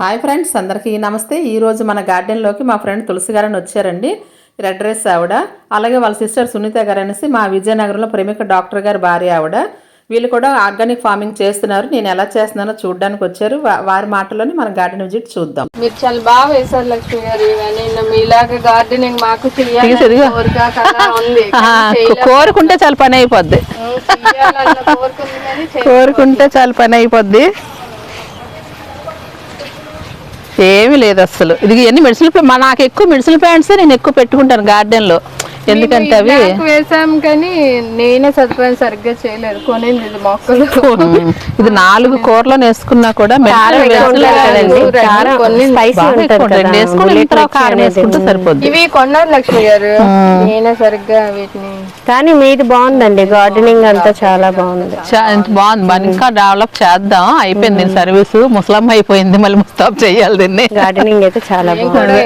Hi friends అందరికీ నమస్తే. ఈరోజు మన గార్డెన్లోకి మా ఫ్రెండ్ తులసి గారని వచ్చారండి. రెడ్ డ్రెస్ ఆవిడ. అలాగే వాళ్ళ సిస్టర్ సునీత గారు అనేసి మా విజయనగరంలో ప్రముఖ డాక్టర్ గారి భార్య ఆవిడ. వీళ్ళు కూడా ఆర్గానిక్ ఫార్మింగ్ చేస్తున్నారు. నేను ఎలా చేస్తున్నానో చూడడానికి వచ్చారు. వారి మాటలోనే మన గార్డెన్ విజిట్ చూద్దాం. మీరు చాలా బాగా వేశారు లక్ష్మి గారు. ఇవన్నీ మీలాగా గార్డెనింగ్ మాకు కోరుకుంటే చాలా పని అయిపోద్ది. కోరుకుంటే చాలా పని అయిపోద్ది. ఏమీ లేదు అసలు ఇది ఎన్ని మెడిసిన్ నాకు ఎక్కువ మెడిసిన్ ప్లాంట్సే నేను ఎక్కువ పెట్టుకుంటాను గార్డెన్లో. లో ఎందుకంటే అవి వేసాం కానీ నేనే సదుపాయం సరిగ్గా చేయలేదు. కొనింది ఇది మొక్కలు. ఇది నాలుగు కూరలో వేసుకున్నా కూడా సరిపోద్ది. ఇవి కొన్నారు లక్ష్మి గారు. నేనే సరిగ్గా వీటిని కానీ మీది బాగుందండి. గార్డెనింగ్ అంతా చాలా బాగుంది. బాగుంది. ఇంకా డెవలప్ చేద్దాం. అయిపోయింది సర్వీస్. ముసలమ్మ అయిపోయింది. మళ్ళీ ముస్తాబ్ చేయాలి దీన్ని. గార్డెనింగ్ అయితే చాలా బాగుంది.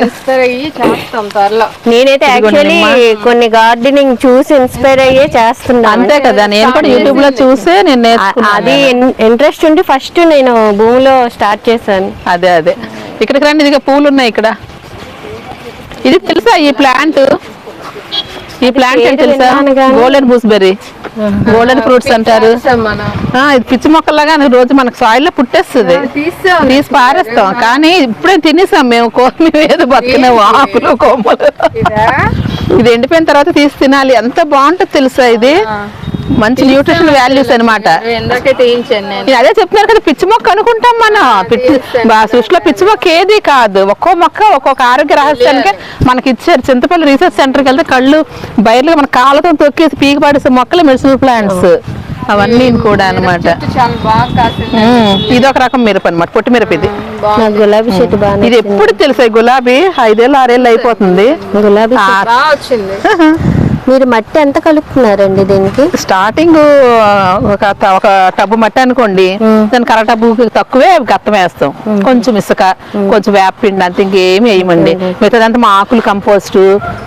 నేనైతే యాక్చువల్లీ కొన్ని గార్డెనింగ్ చూసి ఇన్స్పైర్ అయ్యే చేస్తున్నాను. అంతే కదా నేను కూడా యూట్యూబ్లో చూసే నేను అది ఇంట్రెస్ట్ ఉండి ఫస్ట్ నేను భూమిలో స్టార్ట్ చేశాను. అదే అదే. ఇక్కడికి రండి ఇదిగా పూలు ఉన్నాయి ఇక్కడ. ఇది తెలుసా ఈ ప్లాంట్ ఈ ప్లాంట్ ఏంటి పేరు తెలుసా. గోల్డెన్ బూస్బెర్రీ గోల్డెన్ ఫ్రూట్స్ అంటారు. ఇది పిచ్చి మొక్కలాగా రోజు మనకు సాయిల్లో పుట్టేస్తుంది. తీసాం పారేస్తాం. కానీ ఇప్పుడే తినేసాం మేము. కోమి ఏదో బతికినాము ఆకులు కొమ్మలు. ఇది? ఎండిపోయిన తర్వాత తీసి తినాలి. ఎంత బాగుంటుంది తెలుసా ఇది? మంచి న్యూట్రిషన్ వాల్యూస్ అన్నమాట. ఎందాకే తీయించాను నేను? ఇది అదే చెప్తున్నారు కదా పిచ్చి మొక్క అనుకుంటాం మనం. పిచ్చి సృష్టిలో పిచ్చి మొక్క ఏది కాదు. ఒక్కో మొక్క ఒక్కొక్క ఆరోగ్య రహస్యానికి మనకి ఇచ్చారు చింతపల్లి రీసెర్చ్ సెంటర్కి వెళ్తే కళ్ళు బయర్లు మన కాళ్ళతో తొక్కేసి పీకి పడేసే మొక్కలు మెడిసినల్ ప్లాంట్స్ అవన్నీ కూడా ఉమ్, ఇది ఒక రకం మిరప అనమాట పొట్టి మిరప ఇది. గులాబీ చెట్టు బాగా ఇది ఎప్పుడు తెలుసా గులాబీ? ఐదేళ్ళు ఆరేళ్ళు అయిపోతుంది. గులాబీ మీరు మట్టి ఎంత కలుపుతున్నారండి దీనికి? స్టార్టింగ్ ఒక ఒక టబ్బు మట్టి అనుకోండి. దాని కర్ర టబ్బు తక్కువే గత్తం వేస్తాం. కొంచెం ఇసుక కొంచెం వేపిండి అంత ఇంకేమి వేయమండి. మిగతాదంతా మా ఆకులు కంపోస్ట్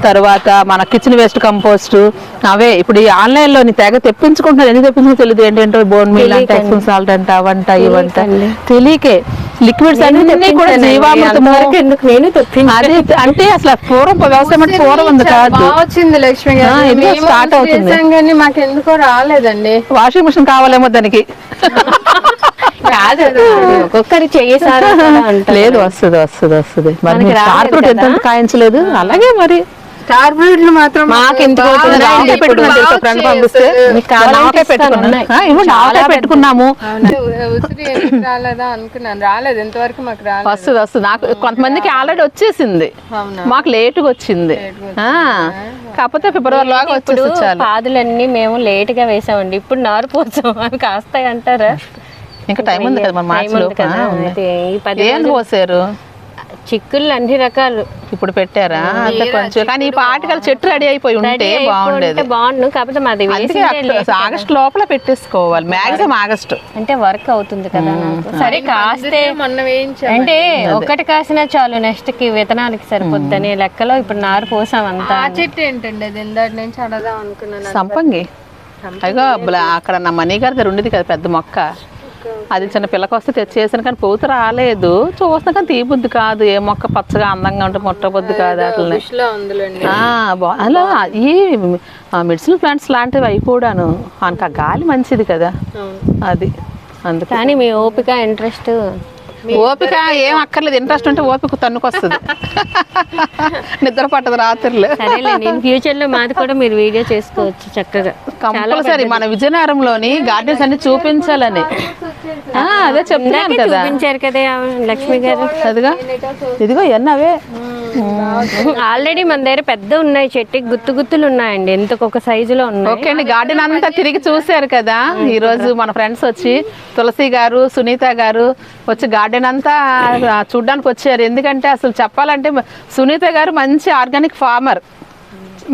తర్వాత మన కిచెన్ వేస్ట్ కంపోస్ట్ అవే. ఇప్పుడు ఈ ఆన్లైన్లో నీ తెగ తెప్పించుకుంటున్నారు. ఎందుకు తెప్పించుకో తెలియదు ఏంటంటే బోన్ మీల్ అంటే. ఎక్సన్ సాల్ట్ అంట అవంట ఇవంట. తెలియకే. లిక్విడ్స్ అన్ని కూడా ఎందుకు? నేను అదే అంటే అసలు పూర్వం వ్యవసాయం అంటే పూర్వం ఉంది కాదు. వచ్చింది లక్ష్మి start అవుతుంది. కానీ మాకు ఎందుకో రాలేదండి. వాషింగ్ మిషన్ కావాలేమో దానికి. కాదు ఒక్కొక్కరి చెయ్యేసారు లేదు వస్తుంది వస్తుంది వస్తుంది. మరి స్టార్ ఫ్రూట్ ఎంత. కాయించలేదు? అలాగే మరి. స్టార్ ఫ్రూట్లు మాత్రం మాకు ఎందుకు ఫ్రెండ్ వచ్చాయి పంపిస్తే? పెట్టుకున్నాము. రాలేదా అనుకున్నాను. రాలేదు ఎంతవరకు మాకు రాలేదు. వస్తుంది వస్తుంది. నాకు కొంతమందికి ఆల్రెడీ వచ్చేసింది. మాకు లేటుగా వచ్చింది. ఆ, కాకపోతే ఫిబ్రవరి లాగా వచ్చేసి పాదులన్నీ మేము లేట్గా వేసామండి. ఇప్పుడు నారు పోసాం. అవి కాస్తాయి అంటారా? ఇంకా టైం ఉంది కదా మన మార్చిలో పోసారు? చిక్కుళ్ళు అన్ని రకాలు ఇప్పుడు పెట్టారా? అంతే కొంచెం. కానీ ఈ పాటికల్ చెట్టు రెడీ అయిపోయి ఉంటే బాగుండేది. బాగుండు. కాకపోతే మాది. ఆగస్ట్ లోపల పెట్టేసుకోవాలి. Maximum August. అంటే వర్క్ అవుతుంది కదా నాకు. సరే కాస్తే అంటే ఒక్కటి కాసినా చాలు నెక్స్ట్కి విత్తనాలకి సరిపోద్దని లెక్కలో ఇప్పుడు నారు పోసాం అంతా ఆ చెట్టు ఏంటండి అది? ఇందాక నుంచి అడదాం అనుకున్నాను. సంపంగి. బ్లా- అక్కడ నా మనీ గారి దగ్గర ఉండేది కదా పెద్ద మొక్క. అది చిన్న పిల్లకి వస్తే తెచ్చేసాను కానీ పూత రాలేదు. చూస్తున్నా కానీ తీబుద్ది కాదు. ఏ మొక్క పచ్చగా అందంగా ఉంటే ముట్టబుద్ది కాదు అట్లనే. అలా ఈ మెడిసినల్ ప్లాంట్స్ లాంటివి అవి కూడాను. మనకు ఆ గాలి మంచిది కదా. అది అందుకే. కానీ మీ ఓపిక ఇంట్రెస్ట్ ఓపిక ఏం అక్కర్లేదు. ఇంట్రెస్ట్ ఉంటే ఓపిక తన్నుకొస్తుంది. నిద్ర పట్టదు రాత్రులు నేను ఫ్యూచర్లో మాది కూడా మీరు వీడియో చేసుకోవచ్చు చక్కగా. కంపల్సరీ మన విజయనగరంలోని గార్డెన్స్ అన్ని చూపించాలని. అదే చెప్తున్నాను కదా. చూపించారు కదా లక్ష్మి గారు. అదిగా ఇదిగో ఎన్ని అవే ఆల్రెడీ మన దగ్గర పెద్ద ఉన్నాయి చెట్టుకి గుత్తు గుత్తులు ఉన్నాయండి. ఎంత ఒక సైజులో ఉన్నాయి? ఓకే అండి గార్డెన్ అంతా తిరిగి చూశారు కదా. ఈ రోజు మన ఫ్రెండ్స్ వచ్చి తులసి గారు సునీత గారు వచ్చి గార్డెన్ అంతా చూడ్డానికి వచ్చారు. ఎందుకంటే అసలు చెప్పాలంటే సునీత గారు మంచి ఆర్గానిక్ ఫార్మర్.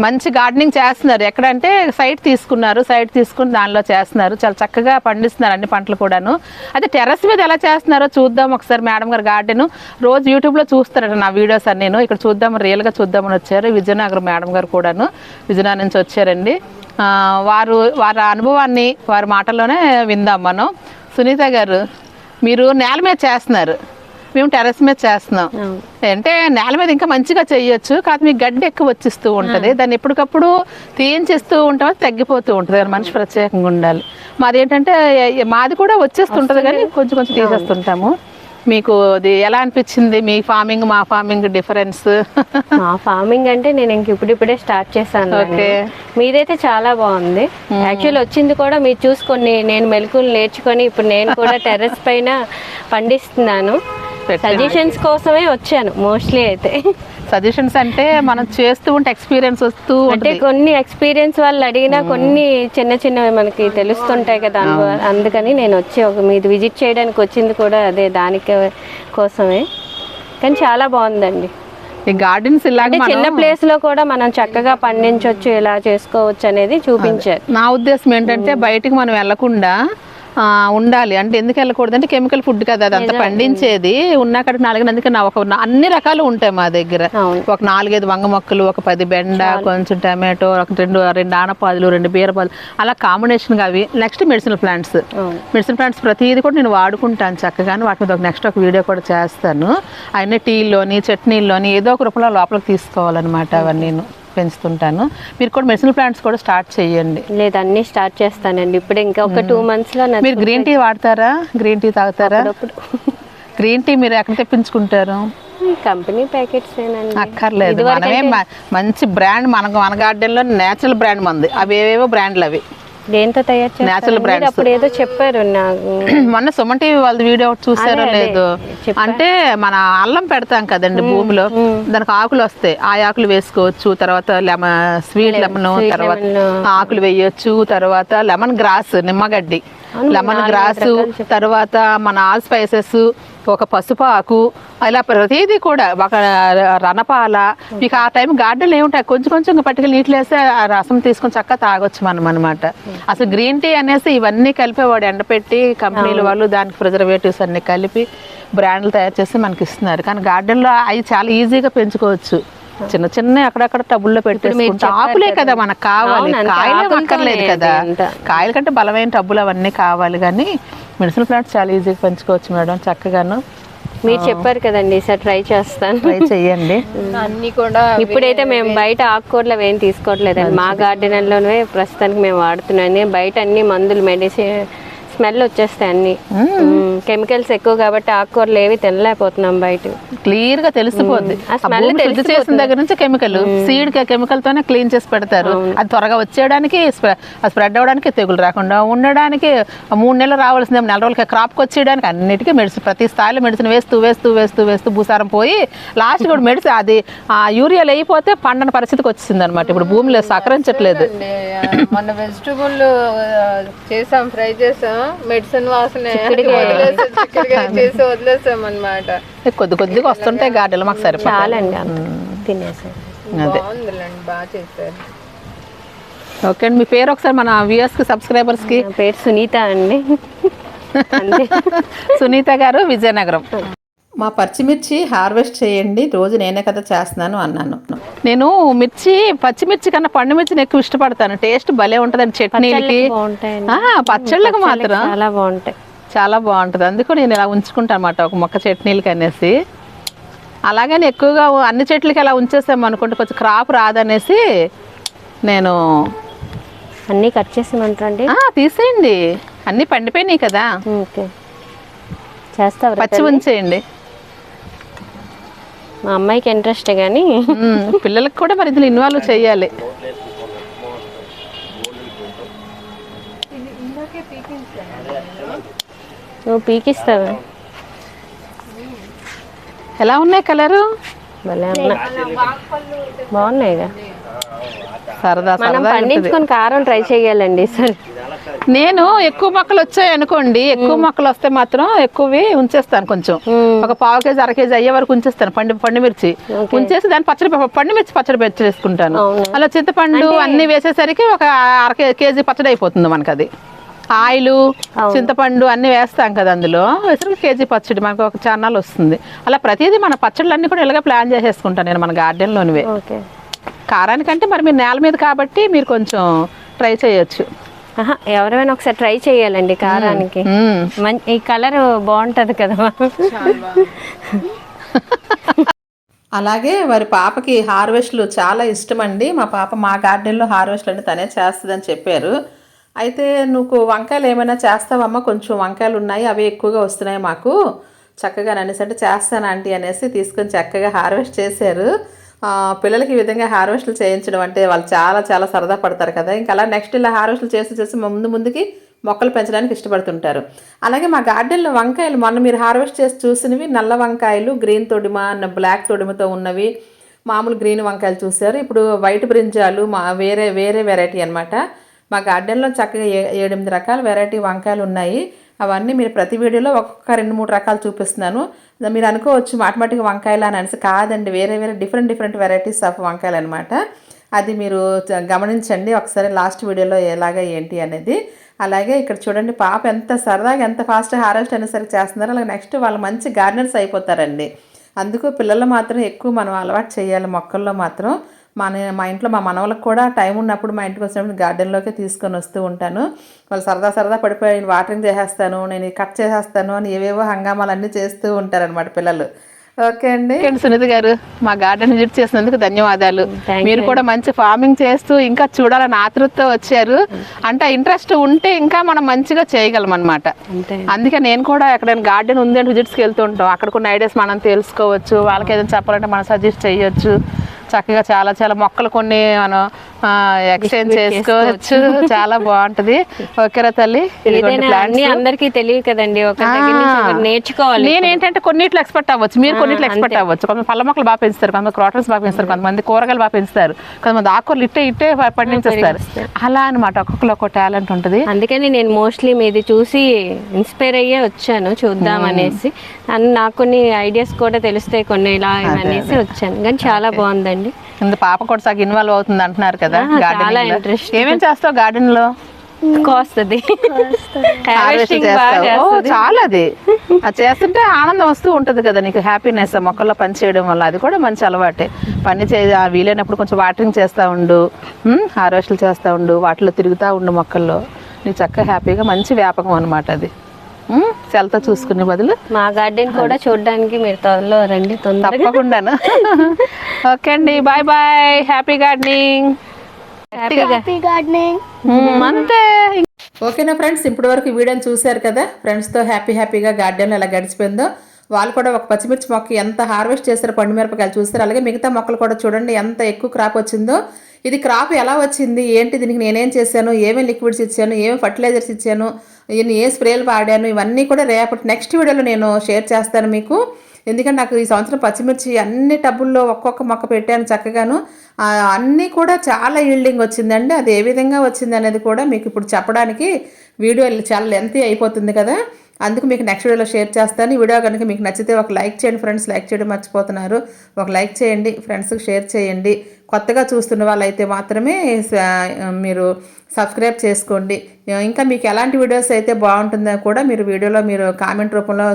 మంచి గార్డెనింగ్ చేస్తున్నారు. ఎక్కడంటే సైట్ తీసుకున్నారు. సైట్ తీసుకుని దానిలో చేస్తున్నారు. చాలా చక్కగా పండిస్తున్నారు అన్ని పంటలు కూడాను. అయితే టెర్రస్ మీద ఎలా చేస్తున్నారో చూద్దాం ఒకసారి మేడం గారు గార్డెన్. రోజు యూట్యూబ్లో చూస్తారట నా వీడియోస్ అన్ని నేను. ఇక్కడ చూద్దాం రియల్గా చూద్దామని వచ్చారు. విజయనగరం మేడం గారు కూడాను విజయనగరం నుంచి వచ్చారండి. వారు వారి అనుభవాన్ని వారి మాటల్లోనే విందాం మనం. సునీత గారు మీరు నేల మీద చేస్తున్నారు. మేము టెర్రస్ మీద చేస్తున్నాం. అంటే నేల మీద ఇంకా మంచిగా చేయొచ్చు కాదు మీకు గడ్డి ఎక్కువ వచ్చిస్తూ ఉంటది. దాన్ని ఎప్పటికప్పుడు తీయించేస్తూ ఉంటాం తగ్గిపోతూ ఉంటది. మనిషి ప్రత్యేకంగా ఉండాలి. మాది ఏంటంటే మాది కూడా వచ్చేస్తుంటది కానీ కొంచెం కొంచెం తీసేస్తుంటాము. మీకు అది ఎలా అనిపించింది? మీ ఫార్మింగ్ మా ఫార్మింగ్ డిఫరెన్స్ మా ఫార్మింగ్ అంటే నేను ఇంక ఇప్పుడిప్పుడే స్టార్ట్ చేశాను. ఓకే. మీదైతే చాలా బాగుంది. యాక్చువల్ వచ్చింది కూడా మీరు చూసుకొని నేను మెలకులు నేర్చుకొని ఇప్పుడు నేను కూడా టెర్రస్ పైన పండిస్తున్నాను. సజెషన్స్ కోసమే వచ్చాను మోస్ట్లీ అయితే. సజెషన్స్ అంటే మనం చేస్తూ ఉంటే ఎక్స్పీరియన్స్ వస్తూ అంటే కొన్ని ఎక్స్పీరియన్స్ వాళ్ళు అడిగినా కొన్ని చిన్న చిన్నవి మనకి తెలుస్తుంటాయి కదా అనుభవ- అందుకని నేను వచ్చి ఒక మీది విజిట్ చేయడానికి వచ్చింది కూడా అదే దానికి కోసమే. కానీ చాలా బాగుందండి. ఈ గార్డెన్స్ ఇలాగ చిన్న ప్లేస్లో కూడా మనం చక్కగా పండించవచ్చు ఇలా చేసుకోవచ్చు అనేది చూపించారు. నా ఉద్దేశం ఏంటంటే బయటికి మనం వెళ్ళకుండా ఉండాలి. అంటే ఎందుకు వెళ్ళకూడదు అంటే కెమికల్ ఫుడ్ కదా అదంతా పండించేది. ఉన్న అక్కడ నాలుగు అందుకే నా ఒక అన్ని రకాలు ఉంటాయి మా దగ్గర. ఒక నాలుగైదు వంగ మొక్కలు ఒక పది బెండ కొంచెం టమాటో ఒక రెండు రెండు ఆనపాదులు రెండు బీరపాదులు. అలా కాంబినేషన్గా అవి. Next medicinal plants. Medicine plants ప్రతిదీ కూడా నేను వాడుకుంటాను చక్కగాను. వాటి మీద ఒక నెక్స్ట్ ఒక వీడియో కూడా చేస్తాను. అవన్నీ టీల్లోని చట్నీల్లోని ఏదో ఒక రూపంలో లోపలికి తీసుకోవాలన్నమాట అవన్నీ నేను పెంచుతుంటాను. మీరు కూడా మెడిసినల్ ప్లాంట్స్ కూడా స్టార్ట్ చేయండి. లేదు అన్ని స్టార్ట్ చేస్తానండి. ఇప్పుడు ఇంకా ఒక టూ మంత్స్లో మీరు గ్రీన్ టీ వాడతారా? గ్రీన్ టీ తాగుతారా? గ్రీన్ టీ మీరు ఎక్కడ తెప్పించుకుంటారు? కంపెనీ ప్యాకెట్స్ అక్కర్లేదు. మనమే మంచి బ్రాండ్ మన మన గార్డెన్లో నేచురల్ బ్రాండ్ మంది. అవి ఏవేవో బ్రాండ్లు అవి. దేంతో తయారు చేస్తారు Natural మీరు brands. అప్పుడు ఏదో చెప్పారు మొన్న సుమన్ టీవీ వాళ్ళ వీడియో చూసారో లేదు? అంటే మన అల్లం పెడతాం కదండి భూమిలో. దానికి ఆకులు వస్తాయి. ఆ ఆకులు వేసుకోవచ్చు తర్వాత లెమన్ స్వీట్ లెమన్ తర్వాత ఆకులు వేయొచ్చు తర్వాత లెమన్ గ్రాస్ నిమ్మగడ్డి. లెమన్ గ్రాస్ తర్వాత మన ఆల్ స్పైసెస్ ఒక పసుపు ఆకు ఇలా ప్రతిదీ కూడా ఒక రణపాల మీకు ఆ టైం గార్డెన్లో ఏముంటాయి? కొంచెం కొంచెం పట్టుకెళ్ళి నీటిలో వేస్తే ఆ రసం తీసుకొని చక్కగా తాగొచ్చు మనం అనమాట అసలు గ్రీన్ టీ అనేసి ఇవన్నీ కలిపి వాడు ఎండపెట్టి కంపెనీల వాళ్ళు దానికి ప్రిజర్వేటివ్స్ అన్ని కలిపి బ్రాండ్లు తయారు చేసి మనకి ఇస్తున్నారు కానీ గార్డెన్లో అవి చాలా ఈజీగా పెంచుకోవచ్చు. చిన్న చిన్న అక్కడక్కడ టబ్బుల్లో పెట్టేసుకుంటే ఆకులే కదా. మనకు కావాలి. కాయలే అక్కర్లేదు కదా. కాయల కంటే బలమైన టబ్బులు అవన్నీ కావాలి. కానీ మెడిసిన్ ప్లాంట్స్ చాలా ఈజీగా పెంచుకోవచ్చు మేడం చక్కగాను. మీరు చెప్పారు కదండి ఈసారి ట్రై చేస్తాను. ట్రై చెయ్యండి. అన్ని కూడా ఇప్పుడైతే మేము బయట ఆకుకూరలు అవి ఏం తీసుకోవట్లేదండి మా గార్డెన్లోనే ప్రస్తుతానికి మేము వాడుతున్నాం బయట అన్ని మందులు మెడిసిన్ స్మెల్ వచ్చేస్తాయి అన్ని. కెమికల్స్ ఎక్కువ కాబట్టి ఆకుకూరలు ఏవి తినలేకపోతున్నాం బయట. క్లియర్గా తెలిసిపోద్ది ఆ శుద్ధి చేసిన దగ్గర నుంచి కెమికల్. సీడ్ కెమికల్ తోనే క్లీన్ చేసి పెడతారు. అది త్వరగా వచ్చేయడానికి స్ప్రెడ్ అవ్వడానికి తెగులు రాకుండా ఉండడానికి మూడు నెలలు రావాల్సిందే. నెల రోజులకి క్రాప్కి వచ్చేయడానికి అన్నిటికీ మెడిసిన్ ప్రతి స్థాయిలో మెడిసిన్ వేస్తూ వేస్తూ వేస్తూ వేస్తూ భూసారం పోయి లాస్ట్ కూడా మెడిసిన్ అది ఆ యూరియాలు అయిపోతే పండని పరిస్థితికి వచ్చింది అనమాట ఇప్పుడు భూమిలో సహకరించట్లేదు. మన వెజిటబుల్ చేసాం ఫ్రై చేసాం. మెడిసిన్ వాసన చేసి వదిలేసాం అనమాట కొద్ది కొద్దిగా వస్తుంటాయి గార్డెన్లో మాకు సరిపోతాయి. చాలండి తినేసాం. బాగుందిలేండి బాగా చేశారు. ఓకే అండి మీ పేరు ఒకసారి మన సబ్స్క్రైబర్స్కి పేరు సునీత అండి. సునీత గారు విజయనగరం. మా పచ్చిమిర్చి హార్వెస్ట్ చేయండి రోజు నేనే కదా చేస్తున్నాను అన్నాను. నేను మిర్చి పచ్చిమిర్చి కన్నా పండు మిర్చిని ఎక్కువ ఇష్టపడతాను. టేస్ట్ భలే ఉంటదండి చట్నీలకి. పచ్చళ్ళకి మాత్రం చాలా బాగుంటాయి. చాలా బాగుంటది. అందుకు నేను ఇలా ఉంచుకుంటాను అనమాట ఒక మొక్క చట్నీలకి అనేసి. అలాగని ఎక్కువగా అన్ని చెట్లకి అలా ఉంచేసాం అనుకుంటే కొంచెం క్రాప్ రాదనేసి నేను అన్నీ కట్ చేసేమంటారండి ఆ, తీసేయండి. అన్ని పండిపోయినాయి కదా. ఓకే. చేస్తావు పచ్చి ఉంచేయండి. మా అమ్మాయికి ఇంట్రెస్ట్ కానీ పిల్లలకు కూడా మరి ఇందులో ఇన్వాల్వ్ చేయాలి. నువ్వు పీకిస్తావు? ఎలా ఉన్నాయి కలరు? భలే బాగున్నాయిగా. సరదా మనం. పండించుకొని కారం ట్రై చేయాలండి సరే నేను ఎక్కువ మొక్కలు వచ్చాయి అనుకోండి ఎక్కువ మొక్కలు వస్తే మాత్రం ఎక్కువవి ఉంచేస్తాను కొంచెం. ఒక పావు కేజీ అర కేజీ అయ్యే వరకు ఉంచేస్తాను పండు పండు మిర్చి. ఉంచేసి దాన్ని పచ్చడి పండు మిర్చి పచ్చడి పెట్టేసుకుంటాను అలా చింతపండు అన్ని వేసేసరికి ఒక అర కేజీ పచ్చడి అయిపోతుంది మనకు అది ఆయిల్ చింతపండు అన్ని వేస్తాం కదా అందులో. వేసరికి కేజీ పచ్చడి మనకు ఒక ఛానల్ వస్తుంది. అలా ప్రతిదీ మన పచ్చళ్ళన్నీ కూడా ఇలాగే ప్లాన్ చేసేసుకుంటాను నేను మన గార్డెన్లోనివే. కారానికంటే మరి మీరు నేల మీద కాబట్టి మీరు కొంచెం ట్రై చేయొచ్చు. ఎవరైనా ఒకసారి ట్రై చేయాలండి కారానికి. ఈ కలర్ బాగుంటది కదా. అలాగే వారి పాపకి హార్వెస్ట్లు చాలా ఇష్టం అండి మా పాప మా గార్డెన్లో హార్వెస్ట్లు అంటే తనే చేస్తుందని చెప్పారు. అయితే నువ్వు వంకాయలు ఏమైనా చేస్తావమ్మా? కొంచెం వంకాయలు ఉన్నాయి అవి ఎక్కువగా వస్తున్నాయి మాకు. చక్కగా అనేసి అంటే చేస్తాను ఆంటీ అనేసి తీసుకొని చక్కగా హార్వెస్ట్ చేశారు. పిల్లలకి ఈ విధంగా హార్వెస్ట్లు చేయించడం అంటే వాళ్ళు చాలా చాలా సరదా పడతారు కదా. ఇంకా అలా నెక్స్ట్ ఇలా హార్వెస్ట్లు చేసి చేసి ముందు ముందుకి మొక్కలు పెంచడానికి ఇష్టపడుతుంటారు. అలాగే మా గార్డెన్లో వంకాయలు మొన్న మీరు హార్వెస్ట్ చేసి చూసినవి నల్ల వంకాయలు గ్రీన్ తొడిమ బ్లాక్ తొడిమతో ఉన్నవి మామూలు గ్రీన్ వంకాయలు చూశారు. ఇప్పుడు వైట్ బ్రింజాలు మా వేరే వేరే వెరైటీ అనమాట మా గార్డెన్లో చక్కగా ఏ ఏడెనిమిది రకాల వెరైటీ వంకాయలు ఉన్నాయి. అవన్నీ మీరు ప్రతి వీడియోలో ఒక్కొక్క రెండు మూడు రకాలు చూపిస్తున్నాను. మీరు అనుకోవచ్చు మాటమాటికి వంకాయలు అని అనేసి కాదండి వేరే వేరే డిఫరెంట్ డిఫరెంట్ వెరైటీస్ ఆఫ్ వంకాయలు అనమాట అది మీరు గమనించండి ఒకసారి లాస్ట్ వీడియోలో ఎలాగ ఏంటి అనేది. అలాగే ఇక్కడ చూడండి పాప ఎంత సరదాగా ఎంత ఫాస్ట్ హారెస్ట్ అనేసరికి చేస్తున్నారో. అలాగే నెక్స్ట్ వాళ్ళు మంచి గార్డెనర్స్ అయిపోతారండి. అందుకు పిల్లలు మాత్రం ఎక్కువ మనం అలవాటు చేయాలి మొక్కల్లో మాత్రం. మన మా ఇంట్లో మా మనవలకు కూడా టైం ఉన్నప్పుడు మా ఇంటికి వచ్చినప్పుడు గార్డెన్లోకి తీసుకొని వస్తూ ఉంటాను. వాళ్ళు సరదా సరదా పడిపోయి నేను వాటరింగ్ చేసేస్తాను నేను కట్ చేసేస్తాను అని ఏవేవో హంగామాలు అన్నీ చేస్తూ ఉంటారనమాట పిల్లలు. ఓకే అండి. సునీత గారు మా గార్డెన్ విజిట్ చేసినందుకు ధన్యవాదాలు. మీరు కూడా మంచి ఫార్మింగ్ చేస్తూ ఇంకా చూడాలని ఆతృతతో వచ్చారు. అంటే ఇంట్రెస్ట్ ఉంటే ఇంకా మనం మంచిగా చేయగలం అనమాట అంతే. అందుకే నేను కూడా ఎక్కడైనా గార్డెన్ ఉంది అంటే విజిట్స్కి వెళ్తూ ఉంటాం. అక్కడ కొన్ని ఐడియాస్ మనం తెలుసుకోవచ్చు. వాళ్ళకి ఏదైనా చెప్పాలంటే మనం సజెస్ట్ చేయొచ్చు. చక్కగా చాలా చాలా మొక్కలు కొన్ని మనం ఎక్స్చేంజ్ చేసుకోవచ్చు. చాలా బాగుంటది. ఓకేరా తల్లి. అందరికీ తెలియదు కదండి. నేర్చుకోవాలి నేను ఏంటంటే కొన్నిట్లో ఎక్స్పర్ట్ అవ్వచ్చు. మీరు కొన్నిట్లో ఎక్స్పర్ట్ అవ్వచ్చు. కొంతమంది పళ్ళ మొక్కలు బాగా పెంచుతారు కొంతమంది క్రాటన్స్ బాగా పెంచుతారు కొంతమంది కూరగాయలు బాగా పెంచుతారు కొంతమంది ఆకుకూరలు ఇట్టే ఇట్టే పండించేస్తారు. అలా అనమాట ఒక్కొక్కరు ఒక్కో టాలెంట్ ఉంటుంది. అందుకని నేను మోస్ట్లీ మీది చూసి ఇన్స్పైర్ అయ్యే వచ్చాను. చూద్దాం అనేసి. అండ్ నాకు కొన్ని ఐడియాస్ కూడా తెలుస్తాయి కొన్ని ఇలా అనేసి వచ్చాను. కానీ చాలా బాగుందండి. ఇంత పాప కూడా సగం ఇన్వాల్వ్ అవుతుంది అంటున్నారు కదా గార్డెన్. ఏమేం చేస్తావు గార్డెన్లో కోస్తుంది. చాలా అది అది చేస్తుంటే ఆనందం వస్తూ ఉంటది కదా నీకు హ్యాపీనెస్ మొక్కల్లో పని చేయడం వల్ల. అది కూడా మంచి అలవాటే. పని చే వీలైనప్పుడు కొంచెం వాటరింగ్ చేస్తూ ఉండు. హార్వెస్ట్లు చేస్తూ ఉండు. వాటిలో తిరుగుతూ ఉండు మొక్కల్లో. నీకు చక్కగా హ్యాపీగా మంచి వ్యాపకం అనమాట అది. సెలతో చూసుకునే బదులు మా గార్డెన్ కూడా చూడడానికి మీరు త్వరలో రండి తొందరగా. తప్పకుండాను. ఓకే అండి బాయ్ బాయ్. హ్యాపీ గార్డెనింగ్ అంతే. ఓకేనా ఫ్రెండ్స్ ఇప్పటి వరకు ఈ వీడియోని చూశారు కదా? ఫ్రెండ్స్తో హ్యాపీ హ్యాపీగా గార్డెన్లో ఎలా గడిచిపోయిందో. వాళ్ళు కూడా ఒక పచ్చిమిర్చి మొక్క ఎంత హార్వెస్ట్ చేశారో పండు మిరపకాయలు చూస్తారు అలాగే మిగతా మొక్కలు కూడా చూడండి ఎంత ఎక్కువ క్రాప్ వచ్చిందో. ఇది క్రాప్ ఎలా వచ్చింది? ఏంటి దీనికి నేనేం చేశాను? ఏమేమి లిక్విడ్స్ ఇచ్చాను? ఏమేమి ఫర్టిలైజర్స్ ఇచ్చాను? నేను ఏ స్ప్రేలు వాడాను? ఇవన్నీ కూడా రేపటి నెక్స్ట్ వీడియోలో నేను షేర్ చేస్తాను మీకు. ఎందుకంటే నాకు ఈ సంవత్సరం పచ్చిమిర్చి అన్ని టబ్బుల్లో ఒక్కొక్క మొక్క పెట్టాను చక్కగాను. అన్నీ కూడా చాలా ఈల్డింగ్ వచ్చిందండి. అది ఏ విధంగా వచ్చింది అనేది కూడా మీకు ఇప్పుడు చెప్పడానికి వీడియో చాలా లెంతీ అయిపోతుంది కదా. అందుకు మీకు నెక్స్ట్ వీడియోలో షేర్ చేస్తాను. ఈ వీడియో కనుక మీకు నచ్చితే ఒక లైక్ చేయండి ఫ్రెండ్స్ లైక్ చేయడం మర్చిపోతున్నారు. ఒక లైక్ చేయండి ఫ్రెండ్స్కి షేర్ చేయండి. కొత్తగా చూస్తున్న వాళ్ళైతే మాత్రమే మీరు సబ్స్క్రైబ్ చేసుకోండి. ఇంకా మీకు ఎలాంటి వీడియోస్ అయితే బాగుంటుందో కూడా మీరు వీడియోలో మీరు కామెంట్ రూపంలో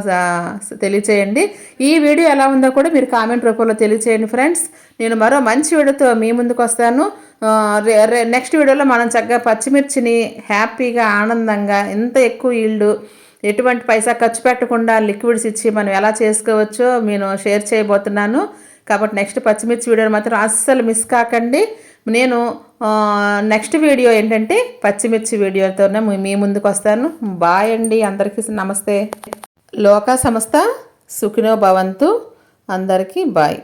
తెలియచేయండి. ఈ వీడియో ఎలా ఉందో కూడా మీరు కామెంట్ రూపంలో తెలియచేయండి ఫ్రెండ్స్ నేను మరో మంచి వీడియోతో మీ ముందుకు వస్తాను. నెక్స్ట్ వీడియోలో మనం చక్కగా పచ్చిమిర్చిని హ్యాపీగా ఆనందంగా ఎంత ఎక్కువ ఈల్డ్ ఎటువంటి పైసా ఖర్చు పెట్టకుండా లిక్విడ్స్ ఇచ్చి మనం ఎలా చేసుకోవచ్చో నేను షేర్ చేయబోతున్నాను. కాబట్టి నెక్స్ట్ పచ్చిమిర్చి వీడియోని మాత్రం అస్సలు మిస్ కాకండి. నేను నెక్స్ట్ వీడియో ఏంటంటే పచ్చిమిర్చి వీడియోతోనే మీ- మీ ముందుకు వస్తాను. బాయ్ అండి అందరికీ నమస్తే. లోకా సంస్థ సుఖినో భవంతు. అందరికీ బాయ్.